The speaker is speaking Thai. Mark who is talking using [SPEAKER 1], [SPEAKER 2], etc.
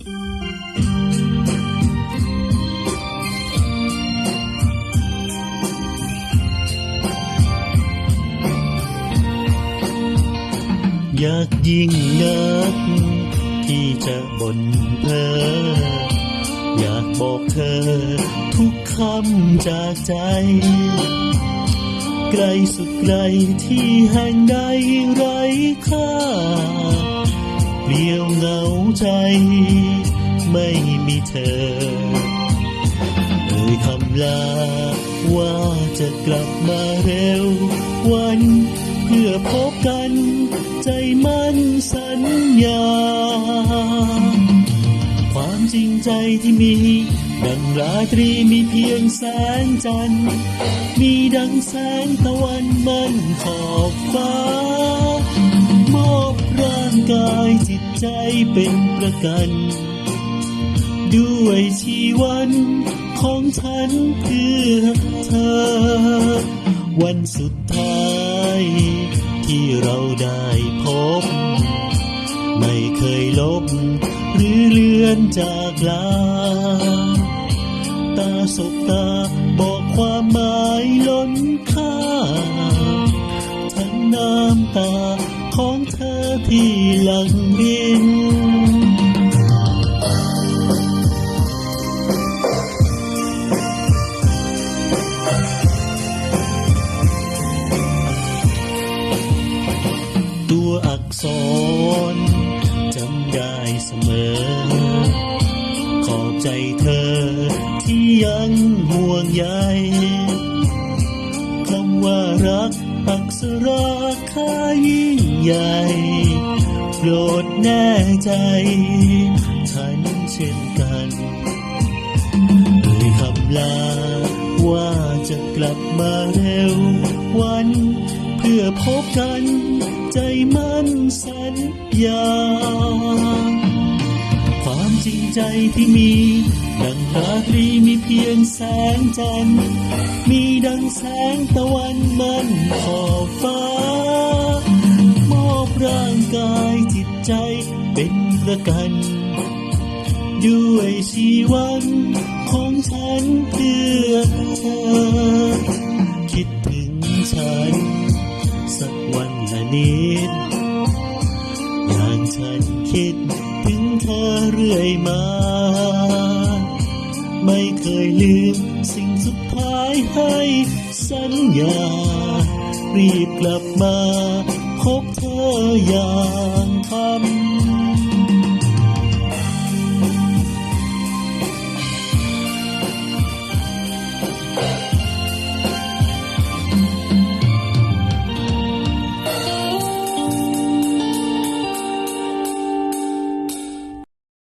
[SPEAKER 1] อยากยิ่งนักที่จะบ่นเพ้ออยากบอกเธอ ทุกคำจากใจ ไกลสุดไกลที่แห่งใดไร้ค่าเปลี่ยวเหงาใจ ไม่มีเธอเอ่ยคำลาว่าจะกลับมาเร็ววันเพื่อพบกัน ใจมันสัญญา ความจริงใจที่มี ดังราตรีมีเพียงแสงจันทร์มีดังแสงตะวันมันขอบฟ้ามอบร่างกายจิตใจเป็นประกัน ด้วยชีวันของฉันเพื่อเธอ วันสุดท้ายที่เราได้พบ ไม่เคยลบ หรือเลือนจากลา ตาสบตาบอกความหมายล้นค่า ทั้งน้ำตาของเธอที่หลังริน ตัวอักษรจำได้เสมอ ขอบใจเธอที่ยังห่วงใยคำว่ารักอักษราค่ายิ่งใหญ่โปรดแน่ใจ ฉันเช่นกันเอ่ยคำลาว่าจะกลับมาเร็ววัน เพื่อพบกัน ใจมั่นสัญญา ความจริงใจที่มี ดังราตรีมีเพียงแสงจันทร์มีดังแสงตะวันมันขอบฟ้ามอบร่างกายจิตใจเป็นประกัน ด้วยชีวันของฉันเพื่อเธอ นิด อย่างฉันคิดถึงเธอเรื่อยมา ไม่เคยลืมสิ่งสุดท้ายให้สัญญา รีบกลับมาพบเธออย่าง